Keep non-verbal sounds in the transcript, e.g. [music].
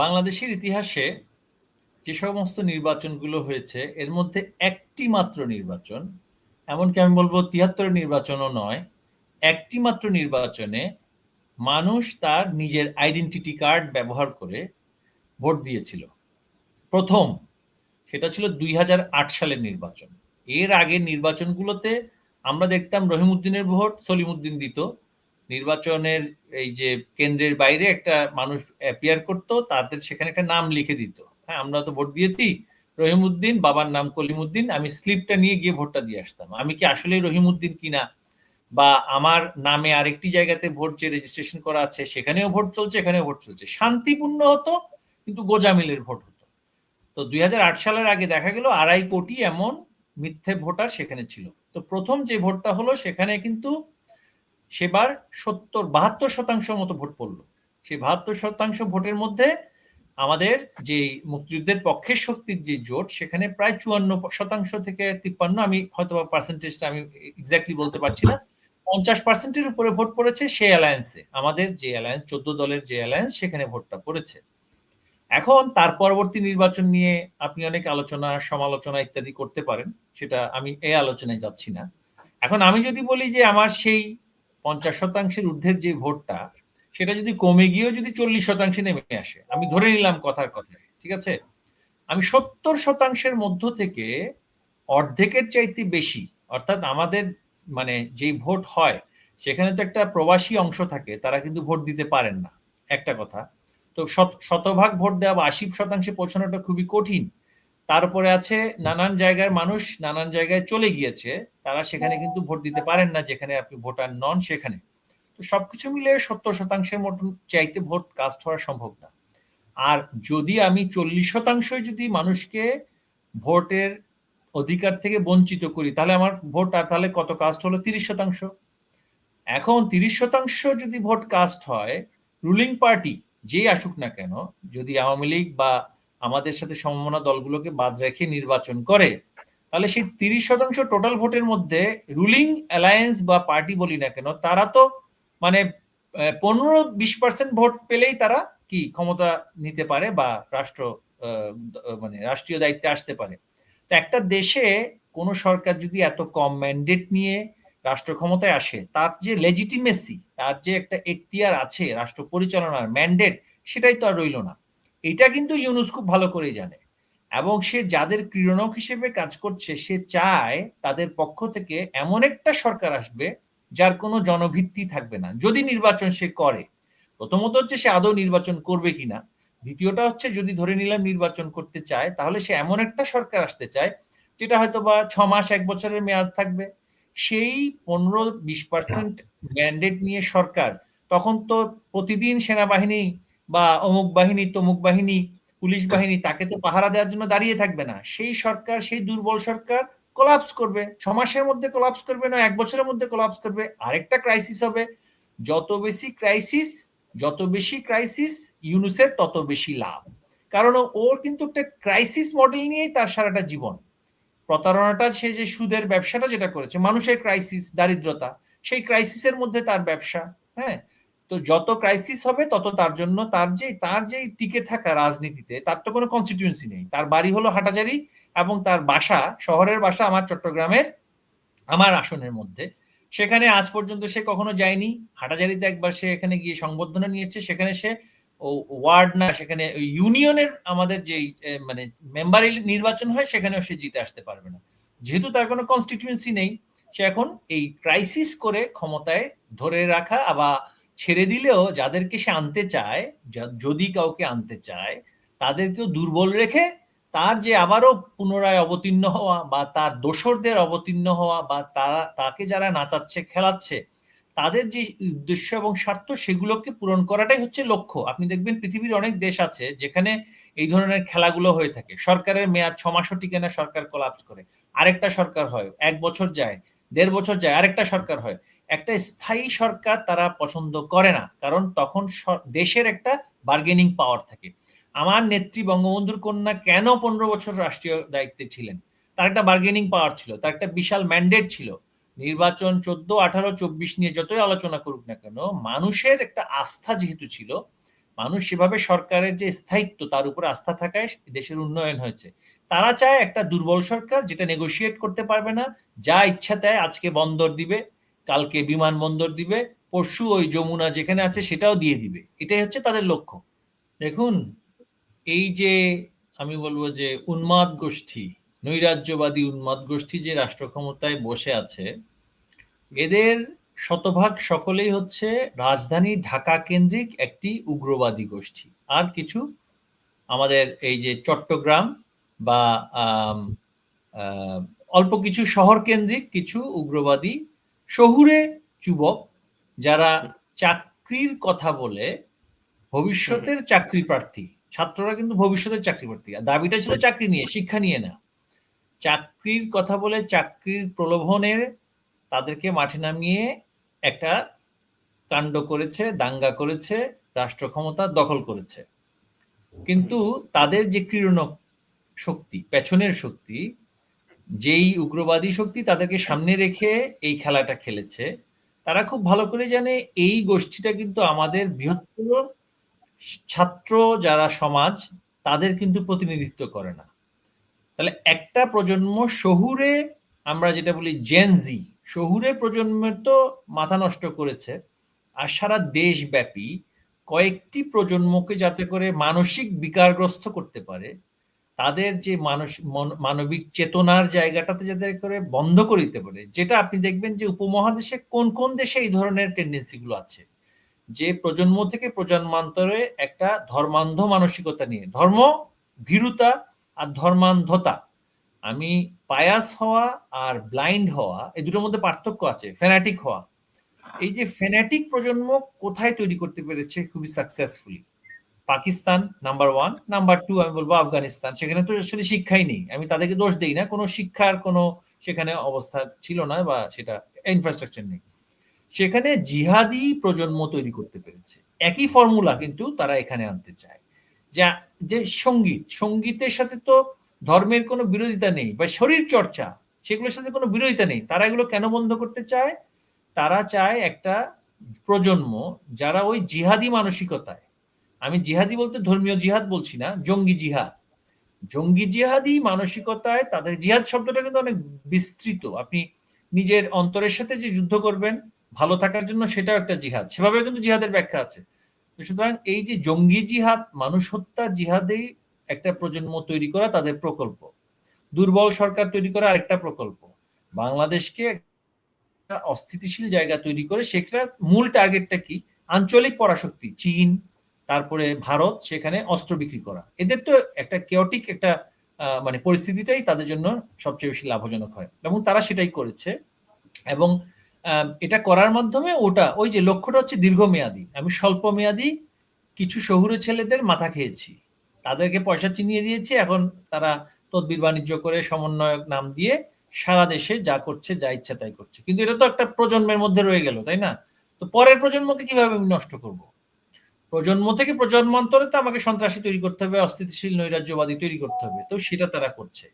বাংলাদেশের ইতিহাসে যে সমস্ত নির্বাচনগুলো হয়েছে, এর মধ্যে একটি মাত্র নির্বাচন, এমনকি আমি বলব তিয়াত্তর নির্বাচনও নয়, একটি মাত্র নির্বাচনে মানুষ তার নিজের আইডেন্টিটি কার্ড ব্যবহার করে ভোট দিয়েছিল। প্রথম সেটা ছিল দুই হাজার আট সালের নির্বাচন। এর আগের নির্বাচনগুলোতে আমরা দেখতাম রহিমউদ্দিনের ভোট, সলিমউদ্দিন দিত। নির্বাচনের এই যে কেন্দ্রের বাইরে একটা মানুষ অ্যাপিয়ার করতো, তাদের সেখানে একটা নাম লিখে দিত। হ্যাঁ আমরা তো ভোট দিয়েছি, রহিমউদ্দিন, বাবার নাম কলিমুদ্দিন আমি স্লিপটা নিয়ে গিয়ে ভোটটা দিয়ে আসতাম। আমি কি আসলে রহিমউদ্দিন কিনা? বা আমার নামে আরেকটি জায়গাতে ভোট যে রেজিস্ট্রেশন করা আছে, সেখানেও ভোট চলছে, এখানেও ভোট চলছে। শান্তিপূর্ণ হতো, কিন্তু গোজামিলের ভোট হতো। তো দুই হাজার আট সালের আগে দেখা গেল, আড়াই কোটি এমন মিথ্যে ভোটার সেখানে ছিল। তো প্রথম যে ভোটটা হলো, সেখানে কিন্তু সেবার সত্তর, বাহাত্তর শতাংশ মতো ভোট পড়ল। সেই বাহাত্তর শতাংশ ভোটের মধ্যে আমাদের যে মুক্তিযুদ্ধের পক্ষের শক্তির যে জোট, সেখানে প্রায় চুয়ান্ন শতাংশ থেকে তিপ্পান্ন, আমি হয়তো পার্সেন্টেজটা আমি এক্স্যাক্টলি বলতে পারছি না, পঞ্চাশ পার্সেন্টের উপরে ভোট পড়েছে সেই অ্যালায়েন্সে আমাদের যে অ্যালায়েন্স চোদ্দ দলের যে অ্যালায়েন্স সেখানে ভোটটা পড়েছে। এখন তার পরবর্তী নির্বাচন নিয়ে আপনি অনেক আলোচনা, সমালোচনা ইত্যাদি করতে পারেন, সেটা আমি এই আলোচনায় যাচ্ছি না। এখন আমি যদি বলি যে আমার সেই পঞ্চাশ শতাংশের ঊর্ধ্বের যে ভোটটা, সেটা যদি কমে গিয়েও যদি চল্লিশ শতাংশে নেমে আসে, আমি ধরে নিলাম কথার কথায়, ঠিক আছে? আমি সত্তর শতাংশের মধ্য থেকে অর্ধেকের চাইতে বেশি, অর্থাৎ আমাদের মানে যেই ভোট হয়, সেখানে তো একটা প্রবাসী অংশ থাকে, তারা কিন্তু ভোট দিতে পারেন না। একটা কথা। তো শতভাগ ভোট দেওয়া বা আশি শতাংশে পৌঁছানোটা খুবই কঠিন। তারপরে আছে নানান জায়গায় মানুষ নানান জায়গায় চলে গিয়েছে। তারা সেখানে কিন্তু ভোট দিতে পারেন না, যেখানে আপনি ভোটার নন সেখানে। তো সবকিছু মিলে সত্তর শতাংশের মতন চাইতে ভোট কাস্ট হওয়া সম্ভব না। আর যদি আমি চল্লিশ শতাংশ যদি মানুষকে ভোটের অধিকার থেকে বঞ্চিত করি, তাহলে আমার ভোট আর তাহলে কত কাস্ট হলো? তিরিশ শতাংশ। এখন তিরিশ শতাংশ যদি ভোট কাস্ট হয়, রুলিং পার্টি যেই আসুক না কেন, যদি আওয়ামী লীগ বা আমাদের সাথে সমমনা দলগুলোকে বাদ রেখে নির্বাচন করে, তাহলে সেই তিরিশ শতাংশ টোটাল ভোটের মধ্যে রুলিং অ্যালায়েন্স বা পার্টি বলি না কেন, তারা তো মানে পনেরো বিশ পার্সেন্ট ভোট পেলেই তারা কি ক্ষমতা নিতে পারে বা রাষ্ট্র মানে রাষ্ট্রীয় দায়িত্বে আসতে পারে। তো একটা দেশে কোনো সরকার যদি এত কম ম্যান্ডেট নিয়ে রাষ্ট্র ক্ষমতায় আসে, তার যে লেজিটিমেসি তার যে একটা এখতিয়ার আছে রাষ্ট্র পরিচালনার ম্যান্ডেট সেটাই তো আর রইল না। এটা কিন্তু ইউনুস খুব ভালো করেই জানে। এবং সে যাদের ক্রীড়নক হিসেবে কাজ করছে, সে চায় তাদের পক্ষ থেকে এমন একটা সরকার আসবে যার কোনো জনভিত্তি থাকবে না। যদি নির্বাচন সে করে, প্রথমত হচ্ছে সে আদৌ নির্বাচন করবে কিনা। দ্বিতীয়টা হচ্ছে যদি ধরে নিলাম নির্বাচন করতে চায়, তাহলে সে এমন একটা সরকার আসতে চায়, যেটা হয়তো বা ছ মাস, এক বছরের মেয়াদ থাকবে। সেই পনেরো বিশ পার্সেন্ট ম্যান্ডেট নিয়ে সরকার, তখন তো প্রতিদিন সেনাবাহিনী বা অমুক বাহিনী তমুক বাহিনী পুলিশ [coughs] বাহিনী তাকে তো পাহারা দেওয়ার জন্য দাঁড়িয়ে থাকবে না। সেই সরকার সেই দুর্বল সরকার কোলাপস করবে। ছ মাসের মধ্যে কোলাপস করবে না এক বছরের মধ্যে কোলাপস করবে। আরেকটা ক্রাইসিস হবে। যত বেশি ক্রাইসিস যত বেশি ক্রাইসিস ইউনুসের তত বেশি লাভ। কারণ ওর কিন্তু একটা ক্রাইসিস মডেল নিয়েই তার সারাটা জীবন। প্রতারণাটা সে যে সুদের ব্যবসাটা যেটা করেছে মানুষের ক্রাইসিস দারিদ্রতা সেই ক্রাইসিসের মধ্যে তার ব্যবসা হ্যাঁ? তো যত ক্রাইসিস হবে, তত তার জন্য তার যে তার যে টিকে থাকা রাজনীতিতে, তার তো কোনো কনস্টিটিউয়েন্সি নেই। তার বাড়ি হলো হাটাজারি এবং তার বাসা, শহরের বাসা আমার চট্টগ্রামের, আমার আসনের মধ্যে। সেখানে আজ পর্যন্ত সে কখনো যায়নি। হাটাজারিতে একবার সে এখানে গিয়ে সংবর্ধনা নিয়েছে। সেখানে সে ও ওয়ার্ড না, সেখানে ইউনিয়নের আমাদের যে মানে মেম্বার নির্বাচন হয়, সেখানেও সে জিতে আসতে পারবে না। যেহেতু তার কোনো কনস্টিটিউয়েন্সি নেই, সে এখন এই ক্রাইসিস করে ক্ষমতায় ধরে রাখা আবার ছেড়ে দিলেও যাদেরকে সে আনতে চায় যদি কাউকে আনতে চায়, তাদেরকেও দুর্বল রেখে তার যে আবারও পুনরায় অবতীর্ণ হওয়া বা তার দোসরদের অবতীর্ণ হওয়া বা তারা, তাকে যারা নাচাচ্ছে, খেলাচ্ছে, তাদের যে উদ্দেশ্য এবং স্বার্থ সেগুলোকে পূরণ করাটাই হচ্ছে লক্ষ্য। আপনি দেখবেন পৃথিবীর অনেক দেশ আছে যেখানে এই ধরনের খেলাগুলো হয়ে থাকে। সরকারের মেয়াদ ছ মাসও টিকে না, সরকার কোলাপস করে। আরেকটা সরকার হয়, এক বছর যায়, দেড় বছর যায়, আরেকটা সরকার হয়। একটা স্থায়ী সরকার তারা পছন্দ করে না, কারণ তখন দেশের একটা বার্গেনিং পাওয়ার থাকে। আমার নেত্রী বঙ্গবন্ধুর কন্যা কেন পনেরো বছর রাষ্ট্রীয় দায়িত্বে ছিলেন? তার একটা বার্গেনিং পাওয়ার ছিল, তার একটা বিশাল ম্যান্ডেট ছিল। নির্বাচন চোদ্দ, আঠারো, চব্বিশ নিয়ে যতই আলোচনা করুক না কেন, মানুষের একটা আস্থা যেহেতু ছিল, মানুষ সেভাবে সরকারের যে স্থায়িত্ব, তার উপর আস্থা থাকায় দেশের উন্নয়ন হয়েছে। তারা চায় একটা দুর্বল সরকার যেটা নেগোশিয়েট করতে পারবে না, যা ইচ্ছা তাই আজকে বন্দর দিবে কালকে বিমানবন্দর দিবে, পরশু ওই যমুনা যেখানে আছে সেটাও দিয়ে দিবে। এটাই হচ্ছে তাদের লক্ষ্য। দেখুন, এই যে আমি বলব যে উন্মাদ গোষ্ঠী, নৈরাজ্যবাদী উন্মাদ গোষ্ঠী যে রাষ্ট্র ক্ষমতায় বসে আছে, এদের শতভাগ সকলেই হচ্ছে রাজধানী ঢাকা কেন্দ্রিক একটি উগ্রবাদী গোষ্ঠী। আর কিছু, আমাদের এই যে চট্টগ্রাম বা অল্প কিছু শহর কেন্দ্রিক কিছু উগ্রবাদী শহুরে যুবক যারা চাকরির কথা বলে, ভবিষ্যতের চাকরি প্রার্থী, ছাত্ররা কিন্তু ভবিষ্যতের চাকরি প্রার্থী। দাবিটা ছিল চাকরি নিয়ে, শিক্ষা নিয়ে না চাকরির কথা বলে চাকরির প্রলোভনের তাদেরকে মাঠে নামিয়ে একটা কাণ্ড করেছে, দাঙ্গা করেছে রাষ্ট্র ক্ষমতা দখল করেছে। কিন্তু তাদের যে ক্রীড়ন শক্তি, পেছনের শক্তি যেই উগ্রবাদী শক্তি তাদেরকে সামনে রেখে এই খেলাটা খেলেছে, তারা খুব ভালো করে জানে এই গোষ্ঠীটা কিন্তু আমাদের বৃহত্তর ছাত্র যারা সমাজ, তাদের কিন্তু প্রতিনিধিত্ব করে না। তাহলে একটা প্রজন্ম শহুরে, আমরা যেটা বলি জেনজি শহুরে প্রজন্মের তো মাথা নষ্ট করেছে, আর সারা দেশব্যাপী কয়েকটি প্রজন্মকে যাতে করে মানসিক বিকারগ্রস্ত করতে পারে তাদের যে মানস মানবিক চেতনার জায়গাটাতে যাতে করে বন্ধ করে দিতে পারে, যেটা আপনি দেখবেন যে উপমহাদেশে কোন কোন দেশে এই ধরনের টেন্ডেন্সি গুলো আছে? যে প্রজন্ম থেকে প্রজন্মান্তরে একটা ধর্মান্ধ মানসিকতা নিয়ে, ধর্ম ভীরুতা আর ধর্মান্ধতা, আমি পায়াস হওয়া আর ব্লাইন্ড হওয়া, এই দুটোর মধ্যে পার্থক্য আছে ফেনাটিক হওয়া। এই যে ফেনাটিক প্রজন্ম কোথায় তৈরি করতে পেরেছে খুবই successfully Pakistan number one number two আমি বলব আফগানিস্তান। সেখানে তো আসলে শিক্ষাই নেই। আমি তাদেরকে দোষ দিই না। কোনো শিক্ষার কোনো সেখানে অবস্থা ছিল না বা সেটা ইনফ্রাস্ট্রাকচার নেই। সেখানে জিহাদি প্রজন্ম তৈরি করতে পেরেছে। একই ফর্মুলা কিন্তু তারা এখানে আনতে চায়। যা, যে সংগীত, সঙ্গীতের সাথে তো ধর্মের কোনো বিরোধিতা নেই বা শরীর চর্চা, সেগুলোর সাথে কোনো বিরোধিতা নেই। তারা এগুলো কেন বন্ধ করতে চায়? তারা চায় একটা প্রজন্ম যারা ওই জিহাদি মানসিকতায় আমি জিহাদি বলতে ধর্মীয় জিহাদ বলছি না, জঙ্গি জিহাদ। জঙ্গি জিহাদি মানসিকতায় তাদের জিহাদ শব্দটা কিন্তু অনেক বিস্তৃত। আপনি নিজের অন্তরের সাথে যে যুদ্ধ করবেন, ভালো থাকার জন্য সেটাও একটা জিহাদ। সেভাবে কিন্তু জিহাদের ব্যাখ্যা আছে। সুতরাং এই যে জঙ্গি জিহাদ, মানুষ হত্যা জিহাদেই একটা প্রজন্ম তৈরি করা তাদের প্রকল্প। দুর্বল সরকার তৈরি করা আরেকটা প্রকল্প। বাংলাদেশকে অস্থিতিশীল জায়গা তৈরি করে সেটা মূল টার্গেটটা কি? আঞ্চলিক পরাশক্তি, চীন তারপরে ভারত, সেখানে অস্ত্র বিক্রি করা। এদের তো একটা কেওটিক একটা মানে পরিস্থিতিটাই তাদের জন্য সবচেয়ে বেশি লাভজনক হয়। এবং তারা সেটাই করেছে। এবং এটা করার মাধ্যমে ওটা, ওই যে লক্ষ্যটা হচ্ছে দীর্ঘমেয়াদী। আমি স্বল্প মেয়াদী কিছু শহুরে ছেলেদের মাথা খেয়েছি। তাদেরকে পয়সা চিনিয়ে দিয়েছি। এখন তারা তদবির বাণিজ্য করে সমন্বয়ক নাম দিয়ে সারা দেশে যা করছে, যা ইচ্ছা তাই করছে। কিন্তু এটা তো একটা প্রজন্মের মধ্যে রয়ে গেল, তাই না? তো পরের প্রজন্মকে কীভাবে আমি নষ্ট করব? প্রজন্ম থেকে প্রজন্মান্তরে তো আমাকে সন্ত্রাসী তৈরি করতে হবে, অস্থিতিশীল নৈরাজ্যবাদী তৈরি করতে হবে। তো সেটা তারা করছে।